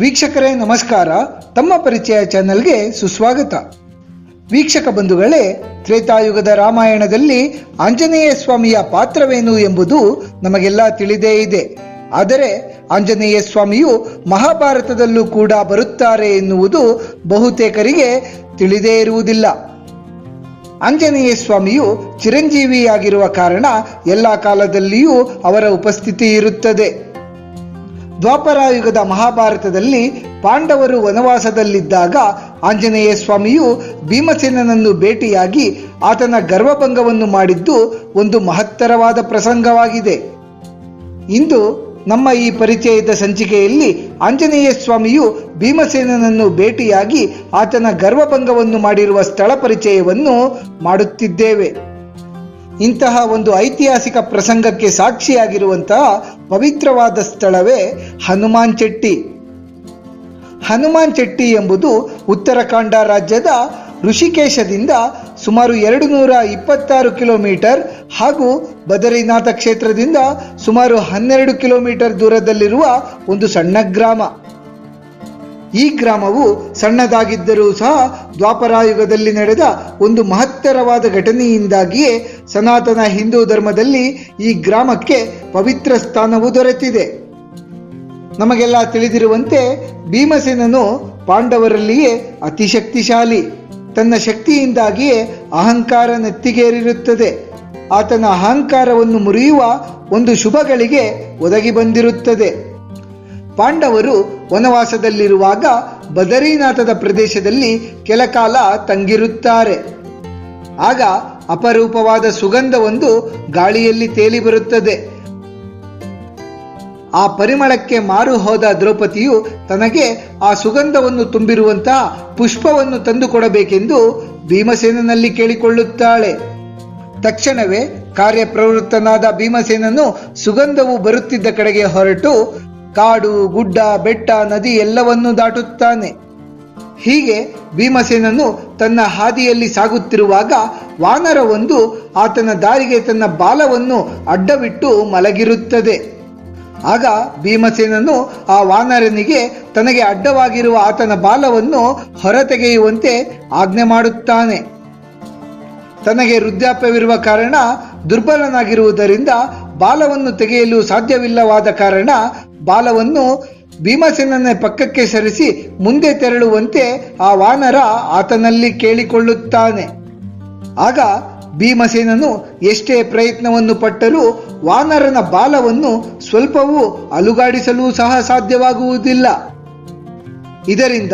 ವೀಕ್ಷಕರೇ, ನಮಸ್ಕಾರ. ತಮ್ಮ ಪರಿಚಯ ಚಾನೆಲ್ಗೆ ಸುಸ್ವಾಗತ. ವೀಕ್ಷಕ ಬಂಧುಗಳೇ, ತ್ರೇತಾಯುಗದ ರಾಮಾಯಣದಲ್ಲಿ ಆಂಜನೇಯ ಸ್ವಾಮಿಯ ಪಾತ್ರವೇನು ಎಂಬುದು ನಮಗೆಲ್ಲ ತಿಳಿದೇ ಇದೆ. ಆದರೆ ಆಂಜನೇಯ ಸ್ವಾಮಿಯು ಮಹಾಭಾರತದಲ್ಲೂ ಕೂಡ ಬರುತ್ತಾರೆ ಎನ್ನುವುದು ಬಹುತೇಕರಿಗೆ ತಿಳಿದೇ ಇರುವುದಿಲ್ಲ. ಆಂಜನೇಯ ಸ್ವಾಮಿಯು ಚಿರಂಜೀವಿಯಾಗಿರುವ ಕಾರಣ ಎಲ್ಲ ಕಾಲದಲ್ಲಿಯೂ ಅವರ ಉಪಸ್ಥಿತಿ ಇರುತ್ತದೆ. ದ್ವಾಪರಾಯುಗದ ಮಹಾಭಾರತದಲ್ಲಿ ಪಾಂಡವರು ವನವಾಸದಲ್ಲಿದ್ದಾಗ ಆಂಜನೇಯ ಸ್ವಾಮಿಯು ಭೀಮಸೇನನನ್ನು ಭೇಟಿಯಾಗಿ ಆತನ ಗರ್ವಭಂಗವನ್ನು ಮಾಡಿದ್ದು ಒಂದು ಮಹತ್ತರವಾದ ಪ್ರಸಂಗವಾಗಿದೆ. ಇಂದು ನಮ್ಮ ಈ ಪರಿಚಯದ ಸಂಚಿಕೆಯಲ್ಲಿ ಆಂಜನೇಯ ಸ್ವಾಮಿಯು ಭೀಮಸೇನನನ್ನು ಭೇಟಿಯಾಗಿ ಆತನ ಗರ್ವಭಂಗವನ್ನು ಮಾಡಿರುವ ಸ್ಥಳ ಪರಿಚಯವನ್ನು ಮಾಡುತ್ತಿದ್ದೇವೆ. ಇಂತಹ ಒಂದು ಐತಿಹಾಸಿಕ ಪ್ರಸಂಗಕ್ಕೆ ಸಾಕ್ಷಿಯಾಗಿರುವಂತಹ ಪವಿತ್ರವಾದ ಸ್ಥಳವೇ ಹನುಮಾನ್ ಚೆಟ್ಟಿ. ಹನುಮಾನ್ ಚೆಟ್ಟಿ ಎಂಬುದು ಉತ್ತರಾಖಂಡ ರಾಜ್ಯದ ಋಷಿಕೇಶದಿಂದ ಸುಮಾರು ಎರಡು ನೂರ ಇಪ್ಪತ್ತಾರು ಕಿಲೋಮೀಟರ್ ಹಾಗೂ ಬದರಿನಾಥ ಕ್ಷೇತ್ರದಿಂದ ಸುಮಾರು ಹನ್ನೆರಡು ಕಿಲೋಮೀಟರ್ ದೂರದಲ್ಲಿರುವ ಒಂದು ಸಣ್ಣ ಗ್ರಾಮ. ಈ ಗ್ರಾಮವು ಸಣ್ಣದಾಗಿದ್ದರೂ ಸಹ ದ್ವಾಪರಾಯುಗದಲ್ಲಿ ನಡೆದ ಒಂದು ಮಹತ್ತರವಾದ ಘಟನೆಯಿಂದಾಗಿಯೇ ಸನಾತನ ಹಿಂದೂ ಧರ್ಮದಲ್ಲಿ ಈ ಗ್ರಾಮಕ್ಕೆ ಪವಿತ್ರ ಸ್ಥಾನವು ದೊರೆತಿದೆ. ನಮಗೆಲ್ಲ ತಿಳಿದಿರುವಂತೆ ಭೀಮಸೇನನು ಪಾಂಡವರಲ್ಲಿಯೇ ಅತಿ ಶಕ್ತಿಶಾಲಿ ತನ್ನ ಶಕ್ತಿಯಿಂದಾಗಿಯೇ ಅಹಂಕಾರ ನೆತ್ತಿಗೇರಿರುತ್ತದೆ. ಆತನ ಅಹಂಕಾರವನ್ನು ಮುರಿಯುವ ಒಂದು ಶುಭಗಳಿಗೆ ಒದಗಿ ಬಂದಿರುತ್ತದೆ. ಪಾಂಡವರು ವನವಾಸದಲ್ಲಿರುವಾಗ ಬದರೀನಾಥದ ಪ್ರದೇಶದಲ್ಲಿ ಕೆಲಕಾಲ ತಂಗಿರುತ್ತಾರೆ. ಆಗ ಅಪರೂಪವಾದ ಸುಗಂಧವೊಂದು ಗಾಳಿಯಲ್ಲಿ ತೇಲಿ ಬರುತ್ತದೆ. ಆ ಪರಿಮಳಕ್ಕೆ ಮಾರು ಹೋದ ದ್ರೌಪದಿಯು ತನಗೆ ಆ ಸುಗಂಧವನ್ನು ತುಂಬಿರುವಂತಹ ಪುಷ್ಪವನ್ನು ತಂದುಕೊಡಬೇಕೆಂದು ಭೀಮಸೇನನಲ್ಲಿ ಕೇಳಿಕೊಳ್ಳುತ್ತಾಳೆ. ತಕ್ಷಣವೇ ಕಾರ್ಯಪ್ರವೃತ್ತನಾದ ಭೀಮಸೇನನು ಸುಗಂಧವು ಬರುತ್ತಿದ್ದ ಕಡೆಗೆ ಹೊರಟು ಕಾಡು, ಗುಡ್ಡ, ಬೆಟ್ಟ, ನದಿ ಎಲ್ಲವನ್ನೂ ದಾಟುತ್ತಾನೆ. ಹೀಗೆ ಭೀಮಸೇನನು ತನ್ನ ಹಾದಿಯಲ್ಲಿ ಸಾಗುತ್ತಿರುವಾಗ ವಾನರವೊಂದು ಆತನ ದಾರಿಗೆ ತನ್ನ ಬಾಲವನ್ನು ಅಡ್ಡವಿಟ್ಟು ಮಲಗಿರುತ್ತದೆ. ಆಗ ಭೀಮಸೇನನು ಆ ವಾನರನಿಗೆ ತನಗೆ ಅಡ್ಡವಾಗಿರುವ ಆತನ ಬಾಲವನ್ನು ಹೊರತೆಗೆಯುವಂತೆ ಆಜ್ಞೆ ಮಾಡುತ್ತಾನೆ. ತನಗೆ ವೃದ್ಧಾಪ್ಯವಿರುವ ಕಾರಣ ದುರ್ಬಲನಾಗಿರುವುದರಿಂದ ಬಾಲವನ್ನು ತೆಗೆಯಲು ಸಾಧ್ಯವಿಲ್ಲವಾದ ಕಾರಣ ಬಾಲವನ್ನು ಭೀಮಸೇನನ ಪಕ್ಕಕ್ಕೆ ಸರಿಸಿ ಮುಂದೆ ತೆರಳುವಂತೆ ಆ ವಾನರ ಆತನಲ್ಲಿ ಕೇಳಿಕೊಳ್ಳುತ್ತಾನೆ. ಆಗ ಭೀಮಸೇನನು ಎಷ್ಟೇ ಪ್ರಯತ್ನವನ್ನು ಪಟ್ಟರೂ ವಾನರನ ಬಾಲವನ್ನು ಸ್ವಲ್ಪವೂ ಅಲುಗಾಡಿಸಲು ಸಹ ಸಾಧ್ಯವಾಗುವುದಿಲ್ಲ. ಇದರಿಂದ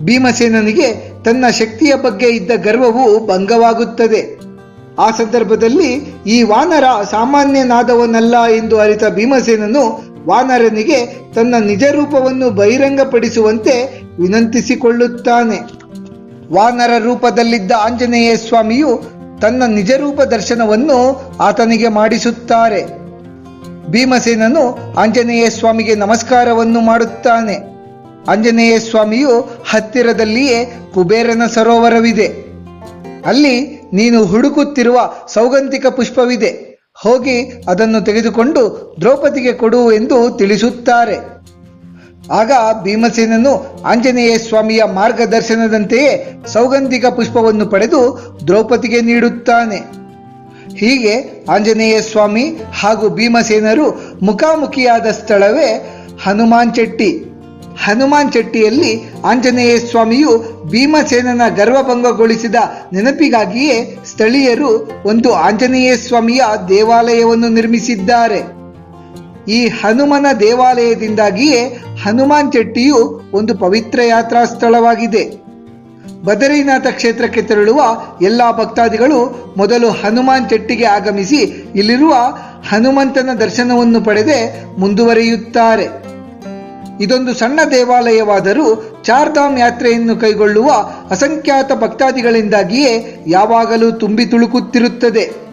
ಭೀಮಸೇನನಿಗೆ ತನ್ನ ಶಕ್ತಿಯ ಬಗ್ಗೆ ಇದ್ದ ಗರ್ವವು ಭಂಗವಾಗುತ್ತದೆ. ಆ ಸಂದರ್ಭದಲ್ಲಿ ಈ ವಾನರ ಸಾಮಾನ್ಯನಾದವನಲ್ಲ ಎಂದು ಅರಿತ ಭೀಮಸೇನನು ವಾನರನಿಗೆ ತನ್ನ ನಿಜ ರೂಪವನ್ನು ಬಹಿರಂಗಪಡಿಸುವಂತೆ ವಿನಂತಿಸಿಕೊಳ್ಳುತ್ತಾನೆ. ವಾನರ ರೂಪದಲ್ಲಿದ್ದ ಆಂಜನೇಯ ಸ್ವಾಮಿಯು ತನ್ನ ನಿಜ ರೂಪ ದರ್ಶನವನ್ನು ಆತನಿಗೆ ಮಾಡಿಸುತ್ತಾರೆ. ಭೀಮಸೇನನು ಆಂಜನೇಯ ಸ್ವಾಮಿಗೆ ನಮಸ್ಕಾರವನ್ನು ಮಾಡುತ್ತಾನೆ. ಆಂಜನೇಯ ಸ್ವಾಮಿಯು ಹತ್ತಿರದಲ್ಲಿಯೇ ಕುಬೇರನ ಸರೋವರವಿದೆ. ಅಲ್ಲಿ ನೀನು ಹುಡುಕುತ್ತಿರುವ ಸೌಗಂಧಿಕ ಪುಷ್ಪವಿದೆ. ಹೋಗಿ ಅದನ್ನು ತೆಗೆದುಕೊಂಡು ದ್ರೌಪದಿಗೆ ಕೊಡು ಎಂದು ತಿಳಿಸುತ್ತಾರೆ. ಆಗ ಭೀಮಸೇನನು ಆಂಜನೇಯ ಸ್ವಾಮಿಯ ಮಾರ್ಗದರ್ಶನದಂತೆಯೇ ಸೌಗಂಧಿಕ ಪುಷ್ಪವನ್ನು ಪಡೆದು ದ್ರೌಪದಿಗೆ ನೀಡುತ್ತಾನೆ. ಹೀಗೆ ಆಂಜನೇಯ ಸ್ವಾಮಿ ಹಾಗೂ ಭೀಮಸೇನರು ಮುಖಾಮುಖಿಯಾದ ಸ್ಥಳವೇ ಹನುಮಾನ್ ಚೆಟ್ಟಿ. ಹನುಮಾನ್ ಚಟ್ಟಿಯಲ್ಲಿ ಆಂಜನೇಯ ಸ್ವಾಮಿಯು ಭೀಮಸೇನನ ಗರ್ವಭಂಗಗೊಳಿಸಿದ ನೆನಪಿಗಾಗಿಯೇ ಸ್ಥಳೀಯರು ಒಂದು ಆಂಜನೇಯ ಸ್ವಾಮಿಯ ದೇವಾಲಯವನ್ನು ನಿರ್ಮಿಸಿದ್ದಾರೆ. ಈ ಹನುಮನ ದೇವಾಲಯದಿಂದಾಗಿಯೇ ಹನುಮಾನ್ ಚಟ್ಟಿಯು ಒಂದು ಪವಿತ್ರ ಯಾತ್ರಾ ಸ್ಥಳವಾಗಿದೆ. ಬದರೀನಾಥ ಕ್ಷೇತ್ರಕ್ಕೆ ತೆರಳುವ ಎಲ್ಲ ಭಕ್ತಾದಿಗಳು ಮೊದಲು ಹನುಮಾನ್ ಚಟ್ಟಿಗೆ ಆಗಮಿಸಿ ಇಲ್ಲಿರುವ ಹನುಮಂತನ ದರ್ಶನವನ್ನು ಪಡೆದೇ ಮುಂದುವರಿಯುತ್ತಾರೆ. ಇದೊಂದು ಸಣ್ಣ ದೇವಾಲಯವಾದರೂ ಚಾರ್ಧಾಮ್ ಯಾತ್ರೆಯನ್ನು ಕೈಗೊಳ್ಳುವ ಅಸಂಖ್ಯಾತ ಭಕ್ತಾದಿಗಳಿಂದಾಗಿಯೇ ಯಾವಾಗಲೂ ತುಂಬಿ ತುಳುಕುತ್ತಿರುತ್ತದೆ.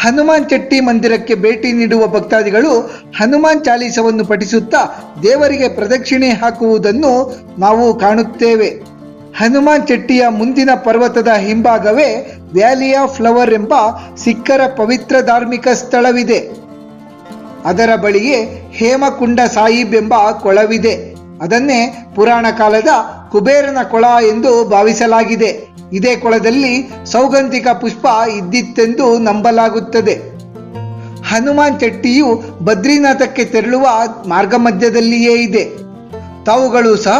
ಹನುಮಾನ್ ಚಟ್ಟಿ ಮಂದಿರಕ್ಕೆ ಭೇಟಿ ನೀಡುವ ಭಕ್ತಾದಿಗಳು ಹನುಮಾನ್ ಚಾಲೀಸವನ್ನು ಪಠಿಸುತ್ತಾ ದೇವರಿಗೆ ಪ್ರದಕ್ಷಿಣೆ ಹಾಕುವುದನ್ನು ನಾವು ಕಾಣುತ್ತೇವೆ. ಹನುಮಾನ್ ಚೆಟ್ಟಿಯ ಮುಂದಿನ ಪರ್ವತದ ಹಿಂಭಾಗವೇ ವ್ಯಾಲಿ ಆಫ್ ಫ್ಲವರ್ ಎಂಬ ಸಿಖ್ಖರ ಪವಿತ್ರ ಧಾರ್ಮಿಕ ಸ್ಥಳವಿದೆ. ಅದರ ಬಳಿಯೇ ಹೇಮಕುಂಡ ಸಾಹಿಬ್ ಎಂಬ ಕೊಳವಿದೆ. ಅದನ್ನೇ ಪುರಾಣ ಕಾಲದ ಕುಬೇರನ ಕೊಳ ಎಂದು ಭಾವಿಸಲಾಗಿದೆ. ಇದೇ ಕೊಳದಲ್ಲಿ ಸೌಗಂಧಿಕ ಪುಷ್ಪ ಇದ್ದಿತ್ತೆಂದು ನಂಬಲಾಗುತ್ತದೆ. ಹನುಮಾನ್ ಚಟ್ಟಿಯು ಬದ್ರಿನಾಥಕ್ಕೆ ತೆರಳುವ ಮಾರ್ಗ ಮಧ್ಯದಲ್ಲಿಯೇ ಇದೆ. ತಾವುಗಳು ಸಹ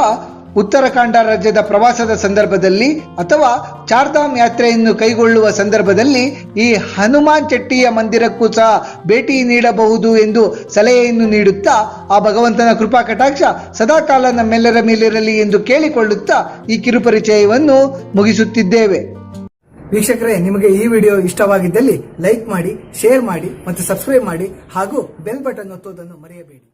ಉತ್ತರಾಖಂಡ ರಾಜ್ಯದ ಪ್ರವಾಸದ ಸಂದರ್ಭದಲ್ಲಿ ಅಥವಾ ಚಾರ್ಧಾಮ್ ಯಾತ್ರೆಯನ್ನು ಕೈಗೊಳ್ಳುವ ಸಂದರ್ಭದಲ್ಲಿ ಈ ಹನುಮಾನ್ ಚಟ್ಟಿಯ ಮಂದಿರಕ್ಕೂ ಸಹ ಭೇಟಿ ನೀಡಬಹುದು ಎಂದು ಸಲಹೆಯನ್ನು ನೀಡುತ್ತಾ ಆ ಭಗವಂತನ ಕೃಪಾ ಕಟಾಕ್ಷ ಸದಾಕಾಲ ನಮ್ಮೆಲ್ಲರ ಮೇಲಿರಲಿ ಎಂದು ಕೇಳಿಕೊಳ್ಳುತ್ತಾ ಈ ಕಿರುಪರಿಚಯವನ್ನು ಮುಗಿಸುತ್ತಿದ್ದೇವೆ. ವೀಕ್ಷಕರೇ, ನಿಮಗೆ ಈ ವಿಡಿಯೋ ಇಷ್ಟವಾಗಿದ್ದಲ್ಲಿ ಲೈಕ್ ಮಾಡಿ, ಶೇರ್ ಮಾಡಿ ಮತ್ತು ಸಬ್ಸ್ಕ್ರೈಬ್ ಮಾಡಿ ಹಾಗೂ ಬೆಲ್ ಬಟನ್ ಒತ್ತುವುದನ್ನು ಮರೆಯಬೇಡಿ.